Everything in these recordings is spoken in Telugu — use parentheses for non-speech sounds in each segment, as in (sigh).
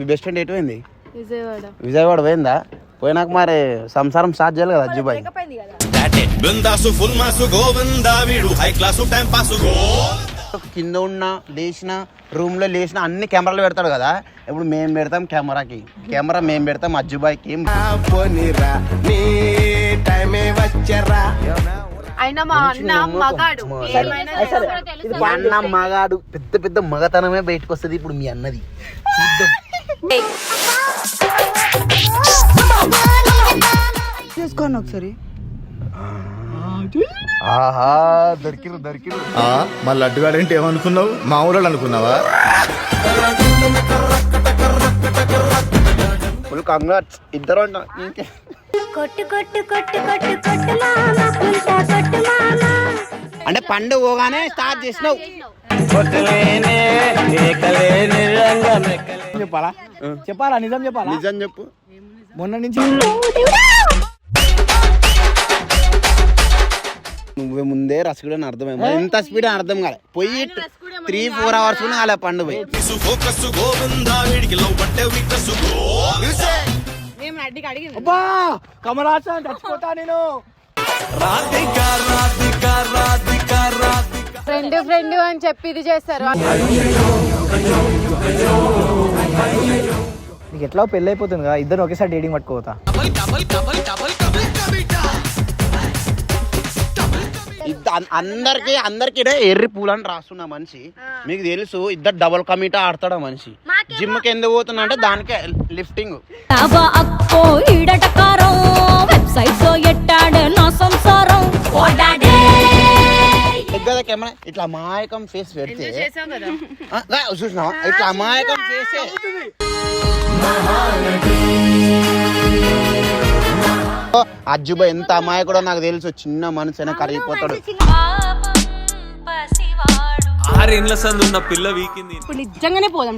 మీ బెస్ట్ ఫ్రెండ్ ఎటు పోయింది? విజయవాడ. విజయవాడ పోయిందా? పోయినాక మరి సంసారం స్టార్ట్ చేయాలి కదా అజ్జుబాయ్ బిందాసు ఫుల్ మాసు గోవిందా వీడు. హై క్లాసు టైం పాసు కింద ఉన్న లేచిన రూమ్లో లేచిన అన్ని కెమెరాలు పెడతాడు కదా. ఇప్పుడు మేము పెడతాం కెమెరాకి కెమెరా మేము పెడతాం అజ్జుబాయ్కి పోనీరా నీ టైమే వచ్చరా. అయినా మా అన్న మగాడు. ఏమైనా అన్న మగాడు పెద్ద పెద్ద మగతనమే బయటకు వస్తుంది ఇప్పుడు మీ అన్నది. చూద్దాం. చేసుకోండి ఒకసారి. ఆహా దొరికిరు దొరికిరు. మా లడ్డుగాడంటే ఏమనుకున్నావు? మా ఊళ్ళో అనుకున్నావా? ఫుల్ కంగ్రాట్స్ ఇద్దరు అంట ఇంకే. కొట్టు కొట్టు కొట్టు కొట్టు కొట్టు మామ పుల్టా కొట్టు మామ అంటే పండు పోగానే స్టార్ట్ చేసినావు. చెప్పాలా? చెప్పాలా? నిజం చెప్పాలా? నిజం చెప్పు. మొన్న నుంచి నువ్వు ముందే రసగుడని అర్థమైంది. ఎంత స్పీడ్ అని అర్థం కాలే. పోయి త్రీ ఫోర్ అవర్స్ కూడా కాలే పండు పోయి. పట్టే వీకస్ మేము ఫ్రెండ్ ఫ్రెండ్ అని చెప్పి ఇది చేస్తారు. నీకు ఎట్లా పెళ్ళి అయిపోతుంది కదా? ఇద్దరు ఒకేసారి డేటింగ్ పట్టుకోతా అన్- అందరికి అందరికి ఎర్రి పూలని రాస్తున్న మనిషి. మీకు తెలుసు ఇద్దరు డబుల్ కమిటా ఆడతాడు మనిషి. జిమ్కి ఎందుకు పోతున్నా అంటే దానికే లిఫ్టింగ్ అవ పెద్దదా కెమెరా ఇట్లా అమాయకం ఫేస్ పెడితే చేసాం కదా ఆ, గా, చూసినావా ఇట్లా అమాయకం ఫేస్ అజ్జుబా ఎంత అమాయకుడో నాకు తెలుసు. చిన్న మనసు అయినా కరిగిపోతాడు. ఆరేండ్ల సందు ఉన్న పిల్ల వీకింది. ఇప్పుడు నిజంగానే పోదాం.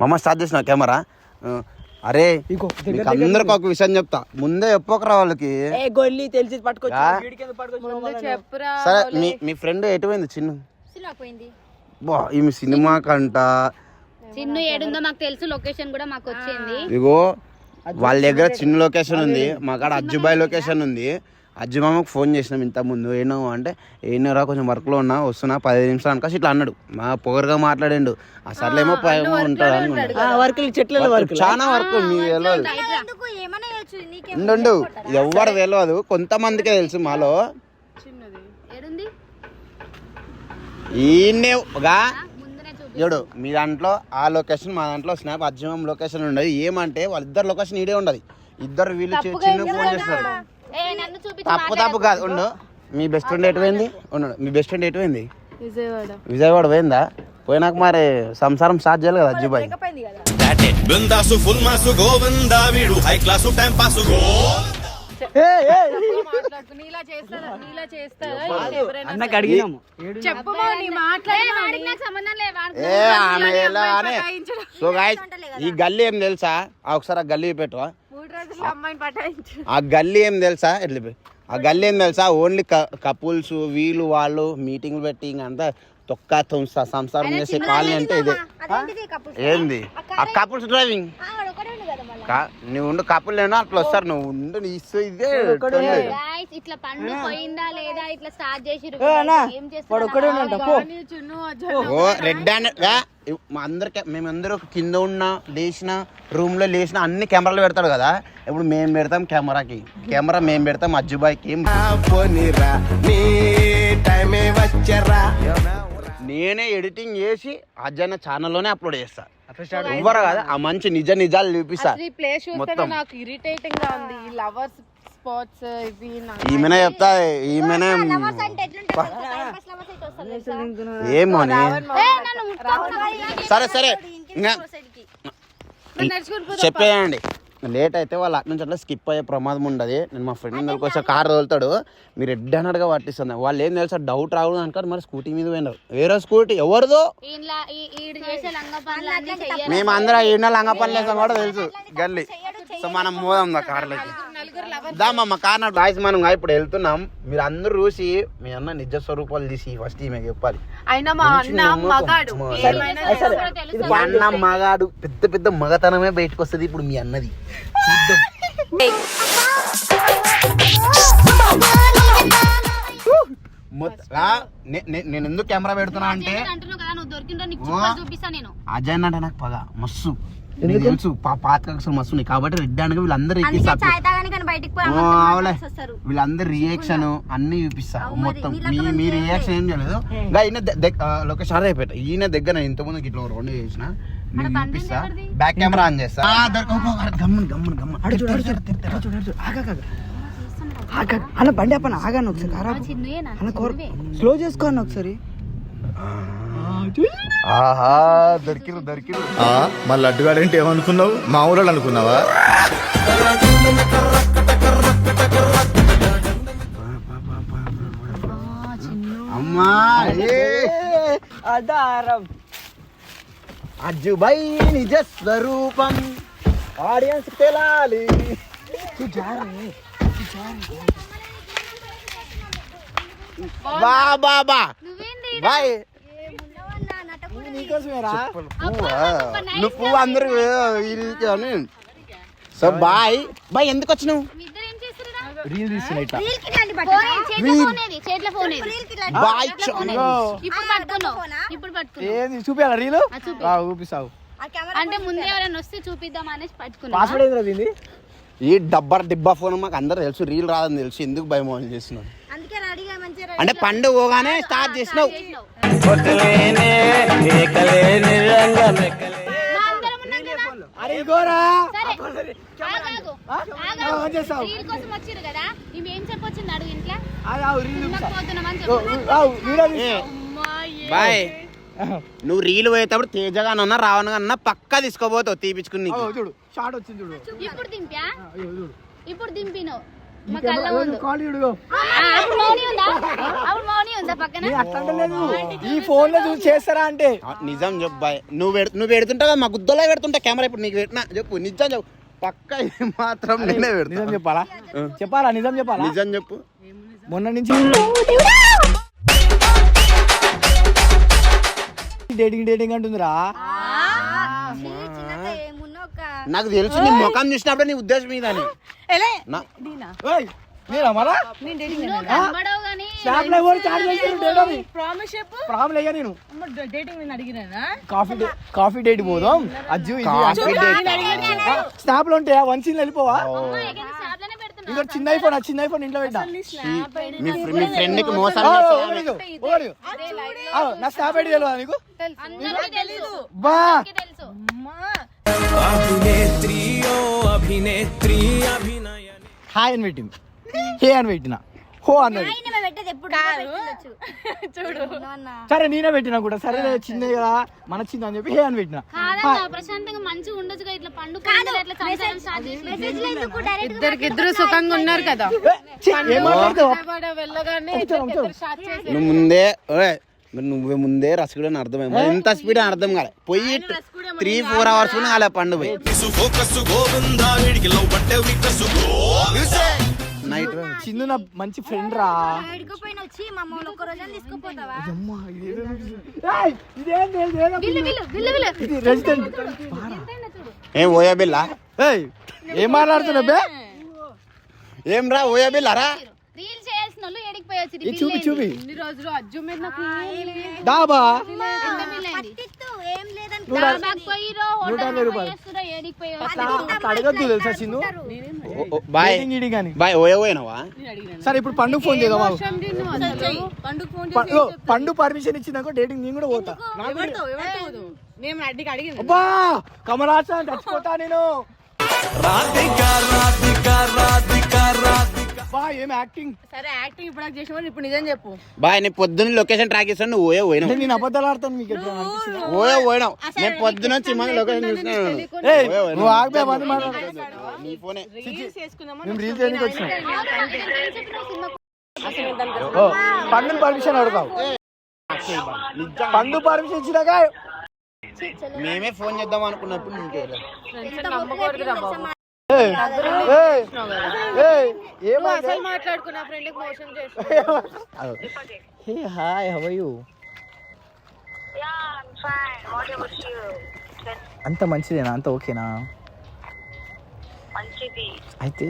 మమ్మ స్టార్ట్ చేసిన కెమెరా. అరే అందరికి ఒక విషయం చెప్తా. ముందే చెప్పకరా వాళ్ళకి. ఏ గొల్లి తెలిసి సరే మీ మీ ఫ్రెండ్ ఎటు పోయింది చిన్న బా ఈమె సినిమా కంట. చిన్ను ఏడుందో మాకు తెలుసు లొకేషన్ కూడా మాకు వచ్చింది. ఇగో వాళ్ళ దగ్గర చిన్న లొకేషన్ ఉంది మా కాడ అజ్జుబాయ్ లొకేషన్ ఉంది. అజ్జుమామకు ఫోన్ చేసినాం ఇంత ముందు. ఏనో అంటే ఏనోరా కొంచెం వర్క్లో ఉన్నా వస్తున్నా పదిహేను నిమిషాలు అనుకోసి ఇట్లా అన్నాడు. మా పొగరుగా మాట్లాడిండు. ఆ సర్లేమో ఉంటాడు అనుకుంటా వర్కులు చెట్ల వర్క్ చాలా వర్క్ మీ తెలియదు ఉండు, ఎవరు తెలియదు కొంతమందికే తెలుసు మాలో. ఏడుంది? ఈయనగా ముందునే చూపి చూడు మీ దాంట్లో ఆ లొకేషన్ మా దాంట్లో స్నాప్ అజ్జమం లొకేషన్ ఉండదు. ఏమంటే వాళ్ళిద్దరు లొకేషన్ ఈడే ఉండదు. ఇద్దరు వీళ్ళు చిన్న ఫోన్ చేస్తారు తప్పు తప్పు కాదు. ఉండు. మీ బెస్ట్ ఫ్రెండ్ ఎటు పోయింది ఉండు మీ బెస్ట్ ఫ్రెండ్ ఎటు పోయింది విజయవాడ. విజయవాడ పోయిందా? పోయినాక మరి సంసారం స్టార్ట్ చేయాలి కదా అజ్జుబాయ్. బిందాసు ఫుల్ మాసు గోవిందా వీడు. High class time pass so guys ఈ గల్లీ ఏం తెలుసా? ఆ ఒకసారి ఆ గల్లీ పెట్టు ఆ గల్లీ ఏం తెలుసా? ఎట్లా. ఆ గల్లీ ఏం తెలుసా? ఓన్లీ కపుల్స్ వీళ్ళు వాళ్ళు మీటింగ్లు పెట్టి అంతా తొక్క సంసారం చేసే కాలనీ అంటే ఇదే. ఏంది? ఆ కపుల్స్ డ్రైవింగ్ నువ్వు ఉండు కపుల్ లేనా అట్లా వస్తారు నువ్వు ఉండు నీ ఇస్తూ ఇదే ఇట్లా పండు పోయిందా లేదా? ఇట్లా స్టార్ట్ చేసిరు ఏ అన్నా, ఏం వాడు ఒక్కడే ఉన్నాడంట, పో. చున్ను ఓ రెడ్ హ్యాండ్ అందరికి మేమందరూ కింద ఉన్న లేచిన రూమ్లో లేచిన అన్ని కెమెరాలు పెడతాడు కదా. ఇప్పుడు మేము పెడతాం కెమెరాకి. కెమెరా మేము పెడతాం అజ్జుబాయ్కి. పోనీరా నీ టైమే వచ్చరా. నేనే ఎడిటింగ్ చేసి అజ్జన్న ఛానల్లోనే అప్లోడ్ చేస్తా. ఎవ్వరు కదా ఆ మంచి నిజ నిజాలు చూపిస్తా. ఈ ప్లేస్ మొత్తం. నాకు ఇరిటేటింగ్గా ఉంది. ఈ లవర్స్ స్పాట్స్ ఇవి నాకు ఈమెనే చెప్తా ఈమెనే ఏమో అని. సరే సరే. ఇంకా చెప్పేయండి. లేట్ అయితే వాళ్ళు అటు నుంచి అట్లా స్కిప్ అయ్యే ప్రమాదం ఉండదు. నేను మా ఫ్రెండ్ దగ్గరికి వచ్చే కార్ తోలుతాడు. మీరు ఎడ్డ అన్నట్టుగా పట్టిస్తుంది. వాళ్ళు ఏం తెలుసా డౌట్ రావడం అనుకోరు మరి స్కూటీ మీద పోయినారు. వేరే స్కూటీ ఎవరిదో? మేము అందరం ఈడ లంగ పని లేసాం కూడా తెలుసు. గల్లీ. సో మనం పోదాం కార్లోకి. దామమ్మ కాన బాయ్స్ మనం ఇప్పుడు వెళ్తున్నాం. మీరు అందరూ చూసి మీ అన్న నిజ స్వరూపాలు తీసి ఫస్ట్ ఈమె చెప్పాలి. అయినా మా అన్న మగాడు. అన్న పెద్ద పెద్ద మగతనమే బయటకు వస్తుంది ఇప్పుడు మీ అన్నది. నేను ఎందుకు కెమెరా పెడుతున్నా అంటే అజయ్ అంటే నాకు పగ మస్తు. నీకు తెలుసు పా- పాత కక్షలు మస్తు ఉన్నాయి. కాబట్టి రెడ్ అనగా వీళ్ళందరూ అందుకే ఎక్కిస్తా చాయ్ తాగానే కానీ బయటికి పోయి ఓ, అమ్మతో అవులే మాట్లాడేసి వస్తారు. వీళ్ళందరి రియాక్షన్ అన్ని చూపిస్తా అవు మరి, మొత్తం మీ మీ. రియాక్షన్ ఏం చేయలేదు. ఈయన లొకేషన్ అదే పెట్ట ఈయన దగ్గర ఇంతకుముందు ఇట్లా రెండు చేసిన. నేను బండి చూపిస్తా? బ్యాక్ కెమెరా ఆన్ చేస్తా. అన్న బండి అప్పన ఆగాను ఒకసారి అన్న కోర స్లో చేసుకోండి ఒకసారి. ఆహా దొరికిరు దొరికిరు. ఆ, మా లడ్డుగాడంటే ఏమనుకున్నావు? మా ఊరోళ్ళు అనుకున్నావా? అమ్మా ఏ. అదారం. అజ్జుబై నిజ స్వరూపం. ఆడియన్స్ తెలాలి. బా బా బాయ్. నువ్వు? పువ్వు అందరు వీరికి అని సో బాయ్. బాయ్ ఎందుకు వచ్చినావు? Reel reel. ఏది? చూపిస్తావు ఆ కెమెరా అంటే ముందే ఎవరైనా వస్తే చూపిద్దాం అనేసి పట్టుకున్నా పాస్వర్డ్ ఈ డబ్బర్ డిబ్బా ఫోన్ మాకు అందరు తెలుసు. రీల్ రాదని తెలుసు. ఎందుకు భయం అని చేస్తున్నావు? అందుకే అంటే పండుగ పోగానే స్టార్ట్ చేసినావు? అరే. బాయ్. నువ్వు రీల్ పోయేటప్పుడు తేజగానన్నా రావణగానన్నా పక్కా తీసుకోబోతావు తీపిచ్చుకుని నీకు. ఆవు, చూడు షార్ట్ వచ్చింది చూడు. ఇప్పుడు దింపా? ఇప్పుడు దింపిను మా కళ్ళ ముందు కాల్ చూడు ఆ, అప్పుడు మౌని ఉందా? అప్పుడు మౌని ఉందా పక్కన? నీ అట్లా అంటలేదు ఈ ఫోన్లో చూసి చేస్తారా అంటే? నిజం చెప్పు బాయ్. నువ్వు పెడు నువ్వు పెడుతుంటావు కదా మా గుద్దలో పెడుతుంటా కెమెరా ఇప్పుడు నీకు పెట్టినా? చెప్పు నిజం చెప్పు. పక్క మాత్రం నేనే నిజం పెడతా చెప్పాలా? చెప్పాలా నిజం చెప్పాలా? నిజం చెప్పు. మొన్న నుంచి డేటింగ్ డేటింగ్ అంటుందిరా. చిన్నగా ఏమున్నా ఒక నాకు తెలుసు నీ ముఖం చూసినప్పుడు నీ ఉద్దేశం మీద కాఫీ డేట్ పోదాం. అజ్జు ఇది కాఫీ డేట్ స్నాప్లో ఉంటే వన్ సీన్ వెళ్ళిపోవా? ఇంకా చిన్న ఐఫోన్ ఆ? చిన్న ఐఫోన్ ఇంట్లో పెట్టా? మీ ఫ్రెండ్కి మోసం నా స్నాప్ ఐడి తెలియదా నీకు? బా. అభినేత్రి అభినయ హాయ్ అని పెట్టింది. హే అని పెట్టిన. హో అన్నది. ఆయన పెట్టేది ఎప్పుడు (laughs) చూడు. సరే నేనే పెట్టినా కూడా. సరే చిన్న కదా మన చిన్న అని చెప్పి హే అని పెట్టిన. ప్రశాంతంగా మంచిగా ఇట్లా పండు ఇద్దరికి ఇద్దరు సుఖంగా ఉన్నారు కదా. వెళ్ళగానే ముందే ఓయ్, మరి నువ్వు ముందే రసగుడు అని అర్థమైంది ఎంత స్పీడ్ అని అర్థం కాలే. పోయి త్రీ ఫోర్ అవర్స్ కూడా కాలే పండు పోయి. ఫోకస్ గోవిందా వీడికి లవ్ పట్టే వీకస్ నైట్ చిన్ను నా మంచి ఫ్రెండ్ రా. ఏం ఓయా బిల్లా? ఏయ్ ఏం మాట్లాడుతున్నావు బే? ఏం రా ఓయా బిల్లా రా వాళ్ళు ఏడికి చూపి చూపి. ఇన్ని రోజులు అజ్జు మీద నాకు. డాబా. అడగద్దు తెలుసా బాయ్. బాయ్ ఓయా పోయినావా సరే ఇప్పుడు పండు ఫోన్ చేద్దాం. పండు పర్మిషన్ ఇచ్చిందాక డేటింగ్ నేను కూడా పోతా. అబ్బా కమలాసా చచ్చిపోతా నేను. రాధిక రాధిక రాధిక రాధిక. బా ఏం యాక్టింగ్ సరే యాక్టింగ్ ఇప్పుడు చేసిన ఇప్పుడు నిజం చెప్పు. బాయ్ నేను పొద్దున్న లొకేషన్ ట్రాక్ చేస్తాను నువ్వు ఓయా పోయినావు. అంటే నేను అబద్ధాలు ఆడతాను మీకు ఎట్లా ఓయే పోయినావు. నేను పొద్దున వచ్చి మన లొకేషన్ ఏయ్, పోయినావు. నువ్వు ఆగిపోయి అవన్నీ మాట్లాడు. నీ ఫోనే. రీల్స్ చేసుకుందామని మేము రీల్ చేయడానికి వచ్చినాం. సినిమా ఓ, పండుని పర్మిషన్ అడుగుతావు. పండు పర్మిషన్ ఇచ్చినాక మేమే ఫోన్ చేద్దాం అనుకున్నప్పుడు నీకే ఫ్రెండ్స్ నమ్మకూడదు రా బాబు ఏయ్, ఏయ్, ఏయ్, ఏమైంది? అసలు మాట్లాడుకున్న ఫ్రెండ్ మోసం చేసి. హే హాయ్ హవ్ యూ అంత మంచిదేనా? అంత ఓకేనా? అయితే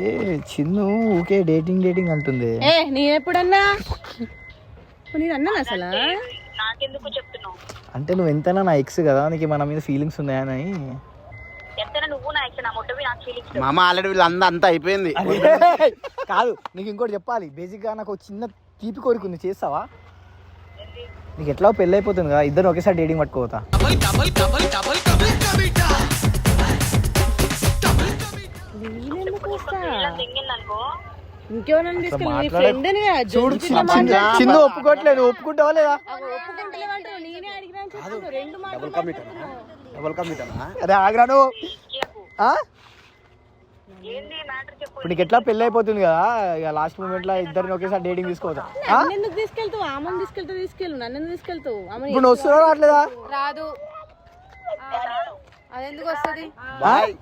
చిన్ను ఊకే డేటింగ్ డేటింగ్ అంటుంది. ఏ ఎప్పుడన్నా నేను అన్నాను అసలు? నాకెందుకు చెప్తున్నావు అంటే నువ్వు ఎంతైనా నా ఎక్స్ కదా నీకు మన మీద ఫీలింగ్స్ ఉన్నాయని మామ ఆల్రెడీ వీళ్ళంతా అంతా అయిపోయింది. కాదు నీకు ఇంకోటి చెప్పాలి. బేసిక్గా నాకు చిన్న తీపి కోరిక ఉంది. చేస్తావా? నీకు ఎట్లా పెళ్ళి అయిపోతుంది కదా ఇద్దరు ఒకేసారి డేటింగ్ పట్టుకోతా చిన్న ఒప్పుకోవట్లేదు. ఒప్పుకుంటావా లేదా? అరే ఆగ్రాను ఆ? ఏంది మ్యాటర్ చెప్పు ఇప్పుడు నీకు ఎట్లా పెళ్ళి అయిపోతుంది కదా? ఇక లాస్ట్ మూమెంట్లో ఇద్దరిని ఒకేసారి డేటింగ్ తీసుకోవద్దా? ఎందుకు తీసుకెళ్తావు? ఆమెను తీసుకెళ్తావు తీసుకెళ్ళు నన్ను ఎందుకు తీసుకెళ్తావు? ఇప్పుడు నువ్వు వస్తున్నావు రావట్లేదా? రాదు. అదెందుకు వస్తుంది? బాయ్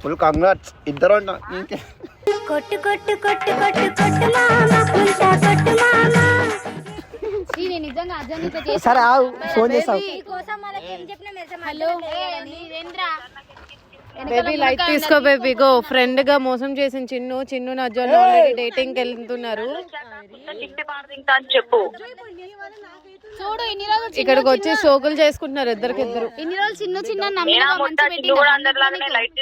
ఫుల్ కంగ్రాట్స్ ఇద్దరు కొట్టు కొట్టు కొట్టు కొట్టు కొట్టు మామ. కొట్టు మామ. నిజంగా సరే ఆగు ఫోన్ హలో నీవేంద్రా బేబీ లైట్ తీసుకో బేబీ గో ఫ్రెండ్గా మోసం చేసిన చిన్ను చిన్ను నజ్జోలు ఆల్రెడీ డేటింగ్కి వెళ్తున్నారు చెప్పు చూడు ఇన్ని రోజులు ఇక్కడికి వచ్చి సోకులు చేసుకుంటున్నారు ఇద్దరికి ఇద్దరు ఇన్ని రోజులు చిన్న చిన్న నమ్మిన మంచి లైట్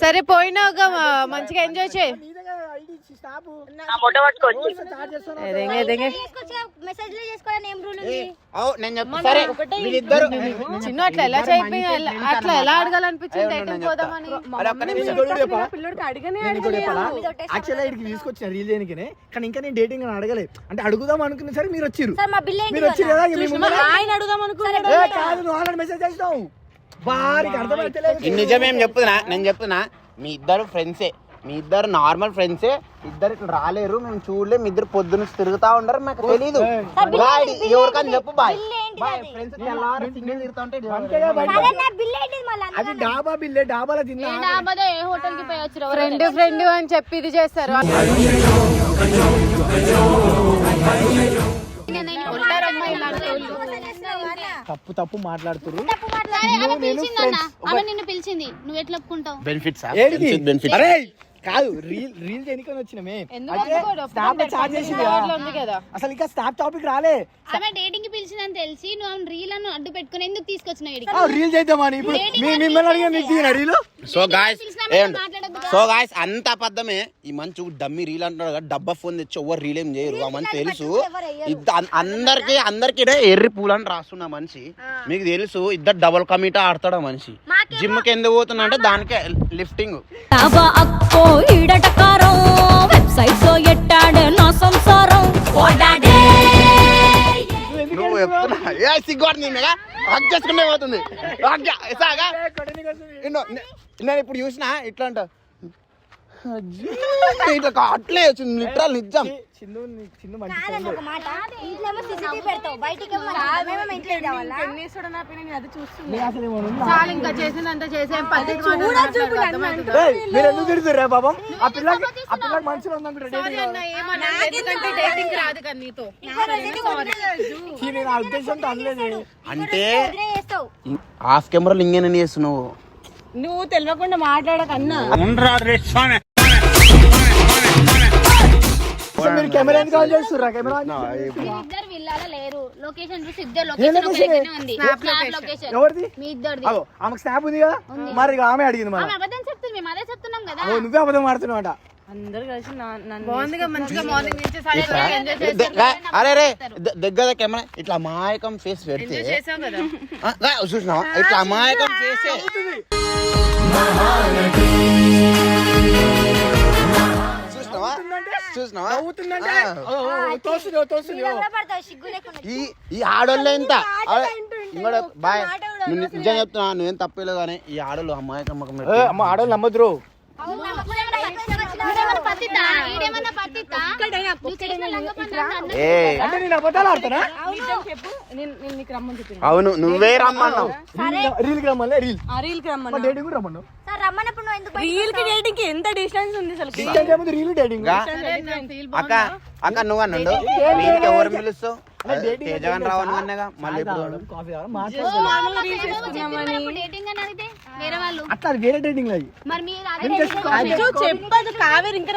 సరే పోయినావుగా మా- మంచిగా ఎంజాయ్ చేయి. చిన్ను అట్లా ఎలా అట్లా అడగాలనిపించింది? తీసుకొచ్చిన రీల్ కానీ ఇంకా నేను డేటింగ్ అని అడగలేదు అంటే అడుగుదాం అనుకున్నా సరే మీరు ఏంటి మీరు కదా ఆయన అడుగుదాం మెసేజ్ ఈ నిజమేం చెప్తున్నా నేను చెప్తున్నా మీ ఇద్దరు ఫ్రెండ్సే మీ ఇద్దరు నార్మల్ ఫ్రెండ్సే ఇద్దరు ఇట్లా రాలేరు మేము చూడలే మీ ఇద్దరు పొద్దున తిరుగుతా ఉండరు నాకు తెలీదు. బాయ్ ఎవరికని చెప్పు బాయ్ అది? డాబా బిల్లే డాబాలో తిన్నా ఏ డాబాదో ఏ హోటల్కి పోయి వచ్చారు ఫ్రెండ్ ఫ్రెండ్ అని చెప్పి ఇది చేస్తారు. ఉంటారు అమ్మాయి ఇలాంటి వాళ్ళు. తప్పు తప్పు మాట్లాడుతున్నారు ఆమె పిలిచిందన్న. ఆమె నిన్ను పిలిచింది. నువ్వు ఎట్లా ఒప్పుకుంటావు? బెనిఫిట్స్ బెనిఫిట్స్ అరే! కాదు రీల్ రీల్ వచ్చినామే. ఎందుకు అయితే ఒప్పుకోడు? స్నాప్ చార్జ్ చేసింది. అసలు ఇంకా స్నాప్ టాపిక్ రాలే. ఆమె డేటింగ్కి పిలిచిందని తెలిసి నువ్వు ఆమె రీల్ అను అడ్డు పెట్టుకుని ఎందుకు తీసుకొచ్చినావు ఇడికి ఆ, రీల్ చేద్దామని ఇప్పుడు మీ మిమ్మల్ని అడిగా మీకు దిగిన reel? So guys so guys అంత అబద్ధమే. ఈ మంచు డమ్మి రీల్ అంటున్నాడు కదా డబ్బా ఫోన్ తెచ్చి ఎవరు రీల్ ఏం చేయరు ఆ మనిషి తెలుసు. ఇద్ద- అన్- అందరికి అందరికి ఎర్రి పూలని రాస్తున్న మనిషి. మీకు తెలుసు ఇద్దరు డబుల్ కమిటా ఆడతాడు మనిషి. జిమ్కి ఎందుకు పోతున్నా అంటే దానికే లిఫ్టింగ్ అక్కో ఈడటకారం వెబ్సైట్లో ఎట్టాడే నా సంసారం. ఓడాడే నువ్వు చెప్తున్నా. ఏ సిగ్గుడు నిన్నగా హక్ చేసుకుంటే పోతుంది. హగ్ చే- సాగా ఇన్నో, నే- నేను ఇప్పుడు చూసిన ఇట్లా అంట ఇట్లా అట్లే వచ్చింది లిటరల్ నిజం. చిన్ను నీ- చిన్ను మంచి కాదన్న ఒక మాట. ఇంట్లో ఏమో సీసీటీవీ పెడతావు. బయటికి ఏమో మేమేమో ఇంట్లో ఇవ్వాలా ఎన్ని వేస్తాడో నా పైన నేను అది చూస్తున్నా. నీ అసలు ఏమైనా ఉందా? చాలు ఇంకా చేసిందంతా చేసే పద్ధతి మీరు ఎందుకు తిరుగుతుర్రా పాపం? ఆ పిల్లకి ఆ పిల్లకి ఉందనుకుంటా అంటే హాఫ్ కెమెరాలు ఇంకేనని చేస్తున్నావు? నువ్వు తెలియకుండా మాట్లాడకన్నా అసలు మీరు కెమెరా ఎందుకు ఆన్ చేస్తుర్రా? కెమెరా ఇద్దరు విల్లాలో లేరు? లొకేషన్ చూసి ఇద్దరు లొకేషన్? ఒకరికనే ఉంది. స్నాప్ లొకేషన్ ఎవరిది? మీ ఇద్దరిది. అగో ఆమెకు స్నాప్ ఉంది కదా? మరి ఇక ఆమె అడిగింది మరి ఆమె అబద్ధం చెప్తుంది మేము అదే చెప్తున్నాం కదా. అగో నువ్వే అబద్ధం ఆడుతున్నావు అంట అందరు కలిసి బాగుందిగా మంచిగా మార్నింగ్ నుంచి అరే రే దగ్గర కెమెరా ఇట్లా అమాయకం ఫేస్ పెడితే చేసాం కదా. ఆ, గా, చూసినావా? ఇట్లా అమాయకం ఫేస్ చూసినావా? నవ్వుతుందంటే తోస్తుంది ఈ ఈ ఆడోళ్ళే ఇంత ఇంకోటి బాయ్ నిజం చెప్తున్నా నువ్వేం తప్పలేదు కానీ ఈ ఆడోళ్ళు ఏ, పెట్టి అమ్మ ఆడవాళ్ళు నమ్మద్రు అవును నువ్వే రమ్మన్నావు. రీల్ రమ్మలే రీల్. రీల్ రమ్మన్నా డేటింగ్ కూడా రమ్మను సార్ రమ్మన్నప్పుడు నువ్వు ఎందుకు రీల్కి డేటింగ్కి ఎంత డిస్టెన్స్ ఉంది అసలు రీల్ డేటింగ్? అక్క అక్క నువ్వు అన్నుండు నీకు ఎవరు పిలుస్తావు? తేజవన్ రావను అన్నగా మళ్ళీ కాఫీ వేరే వాళ్ళు. అట్లా అది వేరే డేటింగ్ అది. చెప్పదు కావేరి ఇంకా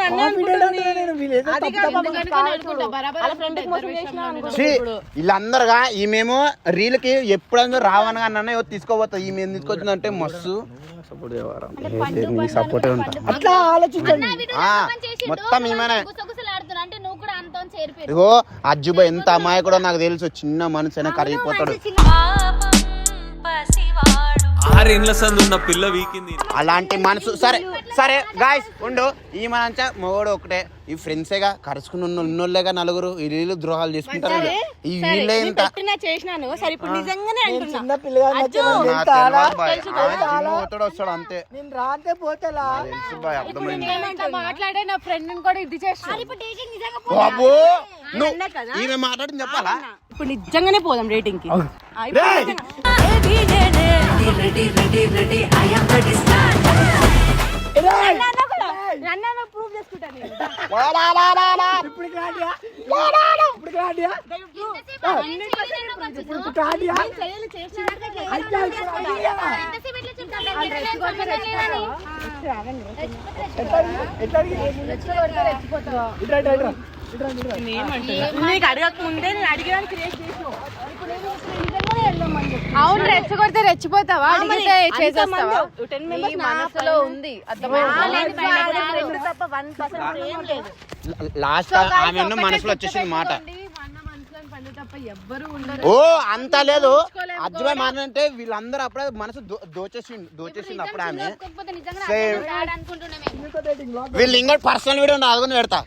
వీళ్ళందరుగా ఈమెమో రీల్కి ఎప్పుడైనా రావను అన్న తీసుకోపోతా ఈమె తీసుకొచ్చిందంటే మస్తు. సపోర్టే ఉంటా? అట్లా ఆలోచించండి. మొత్తం ఈమెనే. ఇగో అజ్జుబా ఎంత అమాయకుడో నాకు తెలుసు చిన్న మనసైనా కరిగిపోతాడు. ఆరేండ్ల సందు ఉన్న పిల్ల వీకింది. అలాంటి మనసు. సరే సరే గాయస్ ఉండు. ఈ మనంచ మొగోడు ఒకటే ఈ ఫ్రెండ్సేగా కరుచుకుని ఉన్న ఉన్నోళ్ళేగా నలుగురు ఈ వీళ్ళు ద్రోహాలు చేసుకుంటారు ఈ వీళ్ళే ఇంత పెట్టినా చేసినాను. సరే ఇప్పుడు నిజంగానే చిన్న పిల్లగా నచ్చిన నా నేను తాలా. తెలియదు బాయ్. ఆమె జిమ్ పోతాడు వస్తాడు అంతే. నేను రాతే పోతేలా? మాట్లాడే నా ఫ్రెండ్ కూడా ఇది చేస్తాను ఇప్పుడు డేటింగ్ నిజంగా బాబు నువ్వు ఈమె మాట్లాడింది చెప్పాలా? ఇప్పుడు నిజంగానే పోదాం రేటింగ్కి. ఆ, ఇప్పుడు రేయ్! నిజంగా. నన్ను ప్రూవ్ చేసుకుంటా నేను ఇప్పుడు క్లాడియా ఇప్పుడు క్లాడియా ఇప్పుడు క్లాడియా ఇప్పుడు అడిగియా. నీకు అడగక ముందే నేను అడిగడానికి క్రియేట్ చేసినావు అవును రెచ్చగొడితే రెచ్చిపోతావా? అడిగితే చేసేస్తావా? నీ మనసులో ఉంది లాస్ట్ ఆమె ఉన్న మనసులో వచ్చేసింది మాట. ఎవ్వరు ఉండరు. ఓ అంత లేదు. అజ్జుబాయ్ మాట్లాడంటే వీళ్ళందరూ అప్పుడే మనసు దోచేసిండు దోచేసిండు అప్పుడు ఆమె. వీళ్ళు ఇంకా పర్సనల్ వీడియో అదుగుని పెడతా.